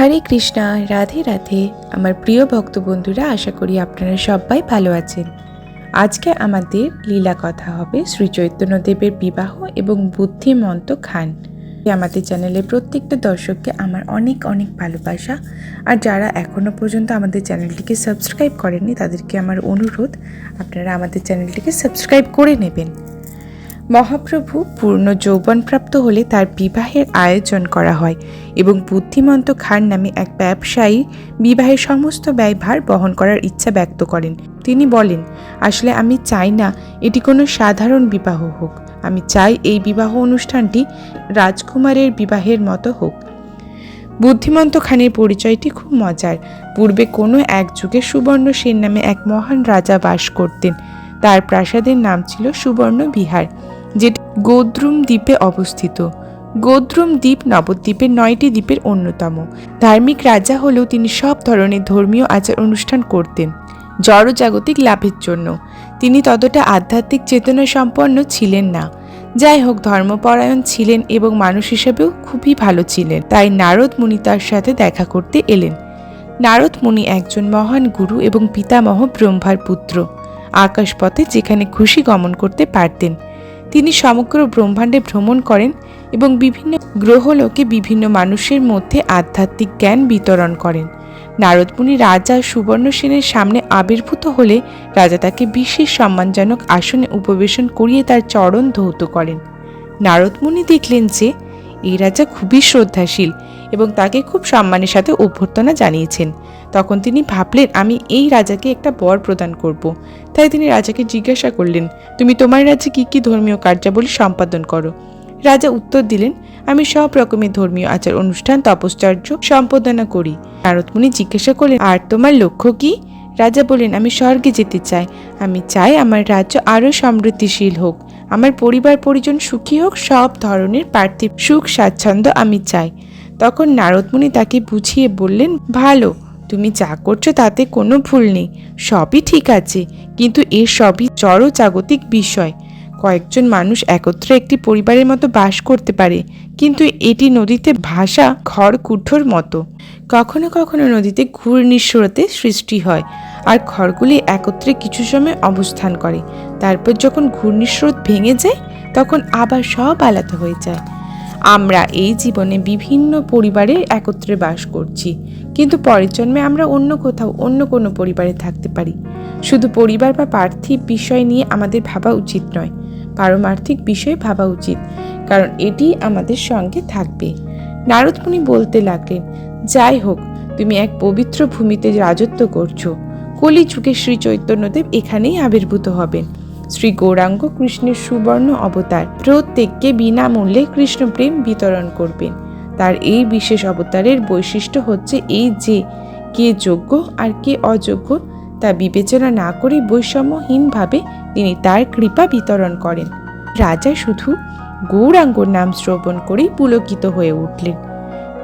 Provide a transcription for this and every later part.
হরে কৃষ্ণা, রাধে রাধে। আমার প্রিয় ভক্ত বন্ধুরা, আশা করি আপনারা সবাই ভালো আছেন। আজকে আমাদের লীলা কথা হবে শ্রী চৈতন্যদেবের বিবাহ এবং বুদ্ধিমন্ত খান। আমাদের চ্যানেলের প্রত্যেকটা দর্শককে আমার অনেক অনেক ভালোবাসা। আর যারা এখনও পর্যন্ত আমাদের চ্যানেলটিকে সাবস্ক্রাইব করেননি, তাদেরকে আমার অনুরোধ, আপনারা আমাদের চ্যানেলটিকে সাবস্ক্রাইব করে নেবেন। মহাপ্রভু পূর্ণ যৌবনপ্রাপ্ত হলে তার বিবাহের আয়োজন করা হয় এবং বুদ্ধিমন্ত খান নামে এক ব্যবসায়ী বিবাহের সমস্ত ব্যয়ভার বহন করার ইচ্ছা ব্যক্ত করেন। তিনি বলেন, আসলে আমি চাই না এটি কোনো সাধারণ বিবাহ হোক। আমি চাই এই বিবাহ অনুষ্ঠানটি রাজকুমারের বিবাহের মতো হোক। বুদ্ধিমন্ত খানের পরিচয়টি খুব মজার। পূর্বে কোনো এক যুগে সুবর্ণ সেন নামে এক মহান রাজা বাস করতেন। তার প্রাসাদের নাম ছিল সুবর্ণ বিহার। যেটি গোদ্রুম দ্বীপে অবস্থিত। গোদ্রুম দ্বীপ নবদ্বীপের নয়টি দ্বীপের অন্যতম। ধার্মিক রাজা হলেও তিনি সব ধরনের ধর্মীয় আচার অনুষ্ঠান করতেন, জড়জাগতিক লাভের জন্য। তিনি ততটা আধ্যাত্মিক চেতনা সম্পন্ন ছিলেন না। যাই হোক, ধর্মপরায়ণ ছিলেন এবং মানুষ হিসেবেও খুবই ভালো ছিলেন। তাই নারদ মুনি তার সাথে দেখা করতে এলেন। নারদ মুনি একজন মহান গুরু এবং পিতামহ ব্রহ্মার পুত্র। আকাশপথে যেখানে খুশি গমন করতে পারতেন। তিনি সমগ্র ব্রহ্মাণ্ডে ভ্রমণ করেন এবং বিভিন্ন গ্রহলোকে বিভিন্ন মানুষের মধ্যে আধ্যাত্মিক জ্ঞান বিতরণ করেন। নারদমুনি রাজা সুবর্ণ সেনের সামনে আবির্ভূত হলে রাজা তাকে বিশেষ সম্মানজনক আসনে উপবেশন করিয়ে তার চরণ ধৌত করেন। নারদমুনি দেখলেন যে, এই রাজা খুবই শ্রদ্ধাশীল এবং তাকে খুব সম্মানের সাথে অভ্যর্থনা জানিয়েছেন। তখন তিনি ভাবলেন, আমি এই রাজাকে একটা বর প্রদান করব। তাই তিনি রাজাকে জিজ্ঞাসা করলেন, তুমি তোমার রাজ্যে কী কী ধর্মীয় কার্যাবলী সম্পাদন করো? রাজা উত্তর দিলেন, আমি সব রকমের ধর্মীয় আচার অনুষ্ঠান, তপশ্চর্য সম্পাদনা করি। নারদমুনি জিজ্ঞাসা করলেন, আর তোমার লক্ষ্য কি? রাজা বলেন আমি স্বর্গে যেতে চাই। আমি চাই আমার রাজ্য আরও সমৃদ্ধিশীল হোক। আমার পরিবার পরিজন সুখী হোক, সব ধরনের পার্থিব সুখ, স্বাচ্ছন্দ্য আমি চাই। তখন নারদমুনি তাকে বুঝিয়ে বললেন, ভালো, তুমি যা করছ তাতে কোনো ভুল নেই। সবই ঠিক আছে, কিন্তু এ সবই জড় জাগতিক বিষয়। কয়েকজন মানুষ একত্রে একটি পরিবারের মতো বাস করতে পারে, কিন্তু এটি নদীতে ভাসা খড়কুঠোর মতো। কখনো কখনো নদীতে ঘূর্ণিস্রোতে সৃষ্টি হয়, আর খড়গুলি একত্রে কিছু সময় অবস্থান করে। তারপর যখন ঘূর্ণিস্রোত ভেঙে যায়, তখন আবার সব আলাদা হয়ে যায়। আমরা এই জীবনে বিভিন্ন পরিবারে একত্রে বাস করছি। কিন্তু পরের জন্মে আমরা অন্য কোথাও, অন্য কোনো পরিবারে থাকতে পারি। শুধু পরিবার বা পার্থিব বিষয় নিয়ে আমাদের ভাবা উচিত নয়। পারমার্থিক বিষয় ভাবা উচিত, কারণ এটি আমাদের সঙ্গে থাকবে। নারদমুনি বলতে লাগলেন, যাই হোক, তুমি এক পবিত্র ভূমিতে রাজত্ব করছ। কলি যুগে শ্রী চৈতন্যদেব এখানেই আবির্ভূত হবেন। শ্রী গৌরাঙ্গ কৃষ্ণের সুবর্ণ অবতার। প্রত্যেককে বিনামূল্যে কৃষ্ণ প্রেম বিতরণ করবেন। তার এই বিশেষ অবতারের বৈশিষ্ট্য হচ্ছে এই যে, কে যোগ্য আর কে অযোগ্য তা বিবেচনা না করে বৈষম্যহীনভাবে তিনি তার কৃপা বিতরণ করেন। রাজা শুধু গৌরাঙ্গর নাম শ্রবণ করেই পুলকিত হয়ে উঠলেন।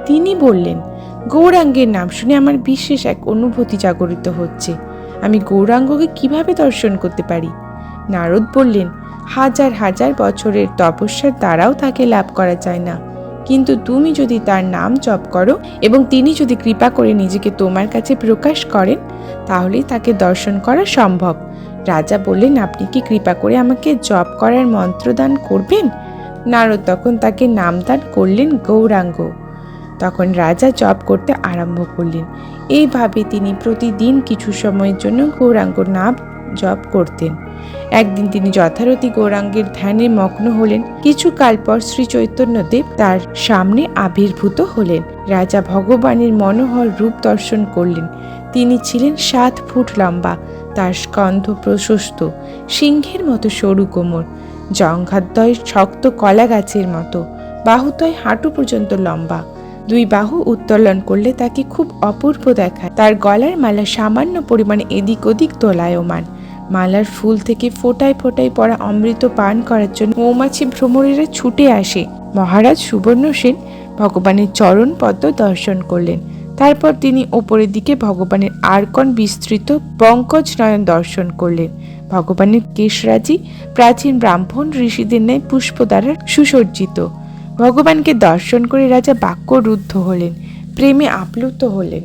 তিনি বললেন, গৌরাঙ্গের নাম শুনে আমার বিশেষ এক অনুভূতি জাগরিত হচ্ছে। আমি গৌরাঙ্গকে কীভাবে দর্শন করতে পারি? নারদ বললেন, হাজার হাজার বছরের তপস্যার দ্বারাও তাকে লাভ করা যায় না। কিন্তু তুমি যদি তার নাম জপ করো এবং তিনি যদি কৃপা করে নিজেকে তোমার কাছে প্রকাশ করেন তাহলেই তাকে দর্শন করা সম্ভব। রাজা বললেন, আপনি কি কৃপা করে আমাকে জপ করার মন্ত্র দান করবেন? নারদ তখন তাকে নামদান করলেন গৌরাঙ্গ। তখন রাজা জপ করতে আরম্ভ করলেন। এইভাবে তিনি প্রতিদিন কিছু সময়ের জন্য গৌরাঙ্গ নাম জপ করতেন। একদিন তিনি যথারথি গৌরাঙ্গের ধ্যানে মগ্ন হলেন। কিছু কাল পর শ্রী চৈতন্যদেব তার সামনে আবির্ভূত হলেন। রাজা ভগবানের মনোহর রূপ দর্শন করলেন। তিনি ছিলেন সাত ফুট লম্বা, তার স্কন্ধ প্রশস্ত, সিংহের মতো সরু কোমর, জঙ্ঘাদ্বয় শক্ত কলা গাছের মতো, বাহুতয় হাঁটু পর্যন্ত লম্বা। দুই বাহু উত্তোলন করলে তাকে খুব অপূর্ব দেখায়। তার গলার মালা সামান্য পরিমাণে এদিক ওদিক দোলায়মান মালার ফুল থেকে ফোটায় ফোটায় পড়া অমৃত পান করার জন্য মৌমাছি ভ্রমণেরা ছুটে আসে। মহারাজ সুবর্ণ সেন ভগবানের চরণ পদ্ম দর্শন করলেন। তারপর তিনি ওপরের দিকে ভগবানের আরকন বিস্তৃত পঙ্কজ নয়ন দর্শন করলেন। ভগবানের কেশরাজি প্রাচীন ব্রাহ্মণ ঋষিদের ন্যায় পুষ্প দ্বারা সুসজ্জিত। ভগবানকে দর্শন করে রাজা বাক্য রুদ্ধ হলেন, প্রেমে আপ্লুত হলেন।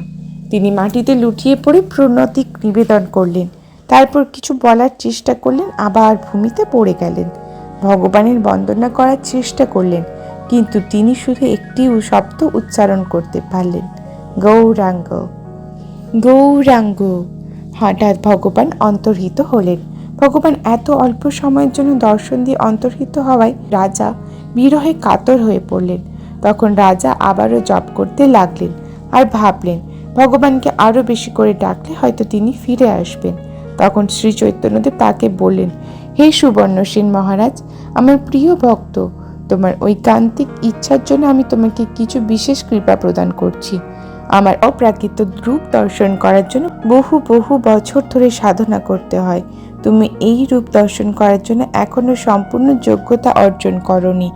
তিনি মাটিতে লুটিয়ে পড়ে প্রণতি নিবেদন করলেন। তারপর কিছু বলার চেষ্টা করলেন, আবার ভূমিতে পড়ে গেলেন। ভগবানের বন্দনা করার চেষ্টা করলেন, কিন্তু তিনি শুধু একটি শব্দ উচ্চারণ করতে পারলেন। গৌরাঙ্গ গৌরাঙ্গ, হঠাৎ ভগবান অন্তর্হিত হলেন। ভগবান এত অল্প সময়ের জন্য দর্শন দিয়ে অন্তর্হিত হওয়ায় রাজা বিরহে কাতর হয়ে পড়লেন। তখন রাজা আবারও জপ করতে লাগলেন আর ভাবলেন, ভগবানকে আরও বেশি করে ডাকলে হয়তো তিনি ফিরে আসবেন। তখন শ্রী চৈতন্যদেব তাকে বললেন, হে সুবর্ণসেন মহারাজ, আমার প্রিয় ভক্ত, তোমার ঐকান্তিক ইচ্ছার জন্য আমি তোমাকে কিছু বিশেষ কৃপা প্রদান করছি। আমার অপ্রাকৃত রূপ দর্শন করার জন্য বহু বহু বছর ধরে সাধনা করতে হয়। তুমি এই রূপ দর্শন করার জন্য এখনও সম্পূর্ণ যোগ্যতা অর্জন করনি।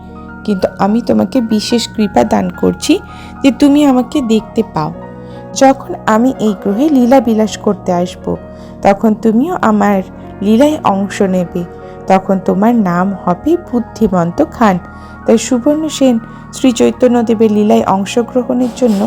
কিন্তু আমি তোমাকে বিশেষ কৃপা দান করছি যে তুমি আমাকে দেখতে পাও। যখন আমি এই গ্রহে লীলা বিলাস করতে আসব, তখন তুমিও আমার লীলায় অংশ নেবে। তখন তোমার নাম হবে বুদ্ধিমন্ত খান। তাই সুবর্ণ সেন শ্রী চৈতন্যদেবের লীলায় অংশগ্রহণের জন্য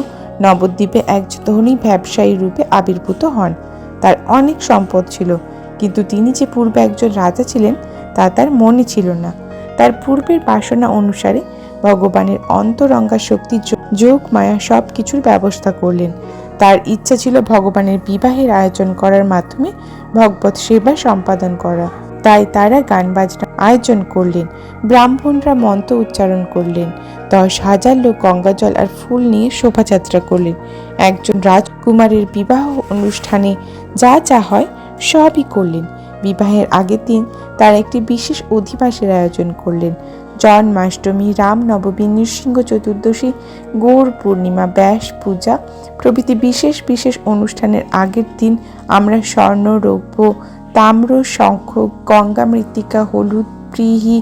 নবদ্বীপে এক ধনী ব্যবসায়ী রূপে আবির্ভূত হন। তার অনেক সম্পদ ছিল, কিন্তু তিনি যে পূর্বে একজন রাজা ছিলেন, তা তার মনে ছিল না। তার পূর্বের বাসনা অনুসারে ভগবানের অন্তরঙ্গা শক্তির যোগ, মায়া সব কিছুর ব্যবস্থা করলেন। তার ইচ্ছা ছিল ভগবানের বিবাহের আয়োজন করার মাধ্যমে ভগবত সেবা সম্পাদন করা। তাই তারা গান বাজনা আয়োজন করলেন, ব্রাহ্মণরা মন্ত্র উচ্চারণ করলেন, দশ হাজার লোক গঙ্গাজল আর ফুল নিয়ে শোভাযাত্রা করলেন। একজন রাজকুমারের বিবাহ অনুষ্ঠানে যা যা হয় সবই করলেন। বিবাহের আগের দিন তারা একটি বিশেষ অধিবাসের আয়োজন করলেন। জন্মাষ্টমী রাম নবমী নৃসিংহ চতুর্দশী, গৌর পূর্ণিমা, ব্যাস পূজা প্রভৃতি বিশেষ বিশেষ অনুষ্ঠানের আগের দিন আমরা স্বর্ণ, রৌপ্য, তাম্র, শঙ্খ, গঙ্গা, মৃত্তিকা, হলুদ, প্রিহি,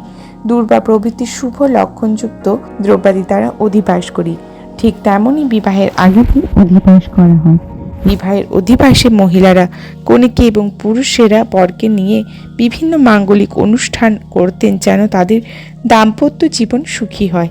দুর্বা প্রভৃতি শুভ লক্ষণযুক্ত দ্রব্যাদি দ্বারা অধিবাস করি। ঠিক তেমনই বিবাহের দিন অধিবাস করা হয়। বিবাহের অধিবাসে মহিলারা কনেকে এবং পুরুষেরা বরকে নিয়ে বিভিন্ন মাঙ্গলিক অনুষ্ঠান করতেন যেন তাদের দাম্পত্য জীবন সুখী হয়।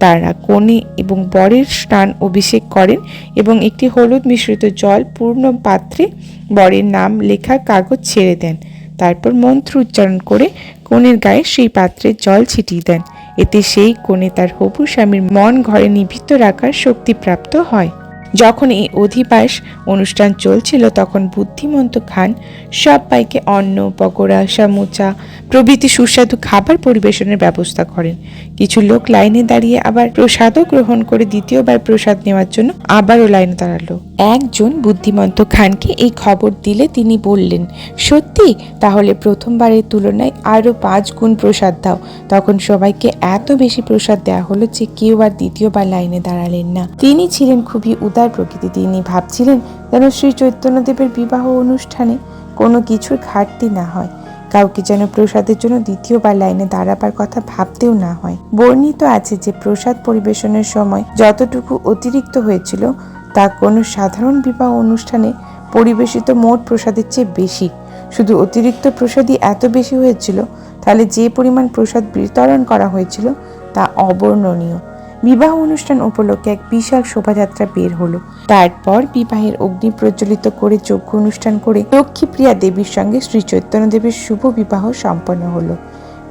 তারা কনে এবং বরের স্নান অভিষেক করেন এবং একটি হলুদ মিশ্রিত জল পূর্ণ পাত্রে বরের নাম লেখা কাগজ ছেড়ে দেন। তারপর মন্ত্র উচ্চারণ করে কনের গায়ে সেই পাত্রে জল ছিটিয়ে দেন। এতে সেই কনে তার হবু স্বামীর মন ঘরে নিভৃত রাখার শক্তিপ্রাপ্ত হয়। যখন এই অধিবাস অনুষ্ঠান চলছিল তখন বুদ্ধিমন্ত খান সবাইকে অন্ন, পকোড়া, সামুচা প্রভৃতি সুস্বাদু খাবার পরিবেশনের ব্যবস্থা করেন। কিছু লোক লাইনে দাঁড়িয়ে আবার প্রসাদও গ্রহণ করে দ্বিতীয়বার প্রসাদ নেওয়ার জন্য আবারও লাইনে দাঁড়াল। একজন বুদ্ধিমন্ত খানকে এই খবর দিলে তিনি বললেন, সত্যি? তাহলে প্রথমবারের তুলনায় আরও পাঁচ গুণ প্রসাদ দাও। তখন সবাইকে এত বেশি প্রসাদ দেওয়া হলো যে কেউ আর দ্বিতীয়বার লাইনে দাঁড়ালেন না। তিনি ছিলেন খুবই উদার প্রকৃতি তিনি ভাবছিলেন যেন শ্রী চৈতন্যদেবের বিবাহ অনুষ্ঠানে কোনো কিছুর ঘাটতি না হয়। কাউকে যেন প্রসাদের জন্য দ্বিতীয়বার লাইনে দাঁড়াবার কথা ভাবতেও না হয়। বর্ণিত আছে যে প্রসাদ পরিবেশনের সময় যতটুকু অতিরিক্ত হয়েছিল, তা কোনো সাধারণ বিবাহ অনুষ্ঠানে পরিবেশিত মোট প্রসাদের চেয়ে বেশি। শুধু অতিরিক্ত প্রসাদই এত বেশি হয়েছিল, তাহলে যে পরিমাণ প্রসাদ বিতরণ করা হয়েছিল তা অবর্ণনীয়। বিবাহ অনুষ্ঠান উপলক্ষে এক বিশাল শোভাযাত্রা বের হলো। তারপর বিবাহের অগ্নি প্রজ্বলিত করে যজ্ঞ অনুষ্ঠান করে লক্ষ্মীপ্রিয়া দেবীর সঙ্গে শ্রী চৈতন্য দেবীর শুভ বিবাহ সম্পন্ন হলো।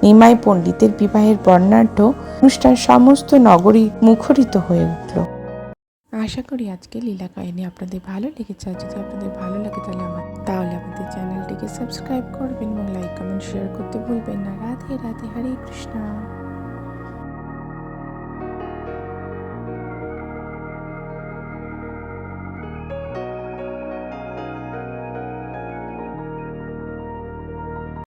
নিমাই পণ্ডিতের বিবাহের বর্ণাঢ্য অনুষ্ঠান সমস্ত নগরী মুখরিত হয়ে উঠল। আশা করি আজকে লীলা কাহিনী আপনাদের ভালো লেগেছে। আর যদি আপনাদের ভালো লাগে তাহলে আমার তাহলে আমাদের চ্যানেলটিকে সাবস্ক্রাইব করবেন এবং লাইক, কমেন্ট শেয়ার করতে ভুলবেন না। রাধে রাধে, হরে কৃষ্ণা।